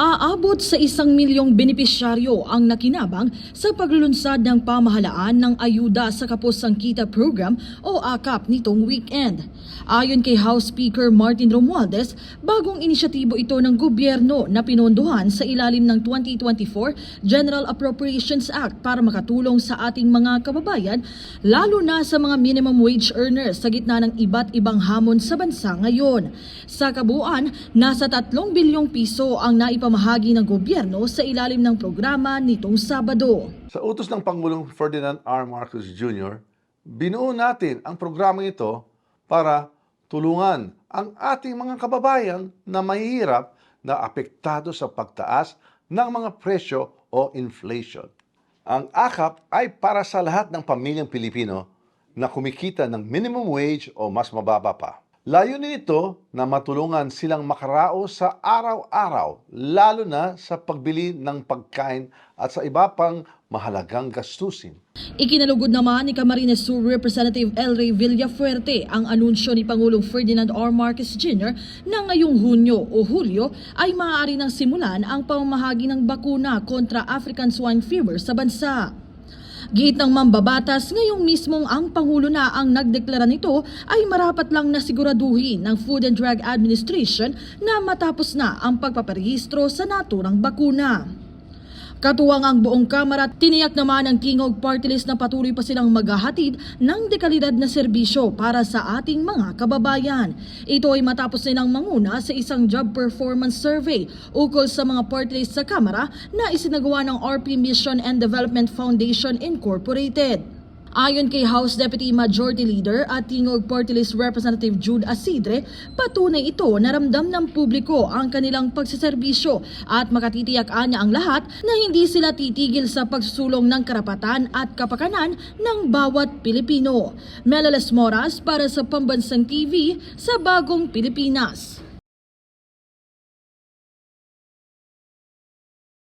Aabot sa isang milyong benepisyaryo ang nakinabang sa paglulunsad ng pamahalaan ng Ayuda sa Kapos-Sangkita Program o AKAP nitong weekend. Ayon kay House Speaker Martin Romualdez, bagong inisyatibo ito ng gobyerno na pinondohan sa ilalim ng 2024 General Appropriations Act para makatulong sa ating mga kababayan, lalo na sa mga minimum wage earners sa gitna ng iba't ibang hamon sa bansa ngayon. Sa kabuuan, nasa 3 bilyong piso ang naipamahagi ng gobyerno sa ilalim ng programa nitong Sabado. Sa utos ng Pangulong Ferdinand R. Marcos Jr., binuo natin ang programang ito para tulungan ang ating mga kababayan na mahihirap na apektado sa pagtaas ng mga presyo o inflation. Ang AKAP ay para sa lahat ng pamilyang Pilipino na kumikita ng minimum wage o mas mababa pa. Layunin nito na matulungan silang makaraos sa araw-araw, lalo na sa pagbili ng pagkain at sa iba pang mahalagang gastusin. Ikinalugod naman ni Camarines Sur Representative El Rey Villafuerte ang anunsyo ni Pangulong Ferdinand R. Marcos Jr. na ngayong Hunyo o Hulyo ay maaari nang simulan ang pamamahagi ng bakuna kontra African swine fever sa bansa. Giit ng mambabatas, ngayong mismong ang Pangulo na ang nagdeklara nito ay marapat lang na siguraduhin ng Food and Drug Administration na matapos na ang pagpaparehistro sa naturang bakuna. Katuwang ang buong Kamara, tiniyak naman ng Tingog Party List na patuloy pa silang maghahatid ng dekalidad na serbisyo para sa ating mga kababayan. Ito ay matapos nilang manguna sa isang job performance survey ukol sa mga party list sa Kamara na isinagawa ng RP Mission and Development Foundation Incorporated. Ayon kay House Deputy Majority Leader at Tingog Party Representative Jude Asidre, patunay ito na ramdam ng publiko ang kanilang pagsaserbisyo at makatitiyakan niya ang lahat na hindi sila titigil sa pagsusulong ng karapatan at kapakanan ng bawat Pilipino. Melales Moras para sa Pambansang TV sa Bagong Pilipinas.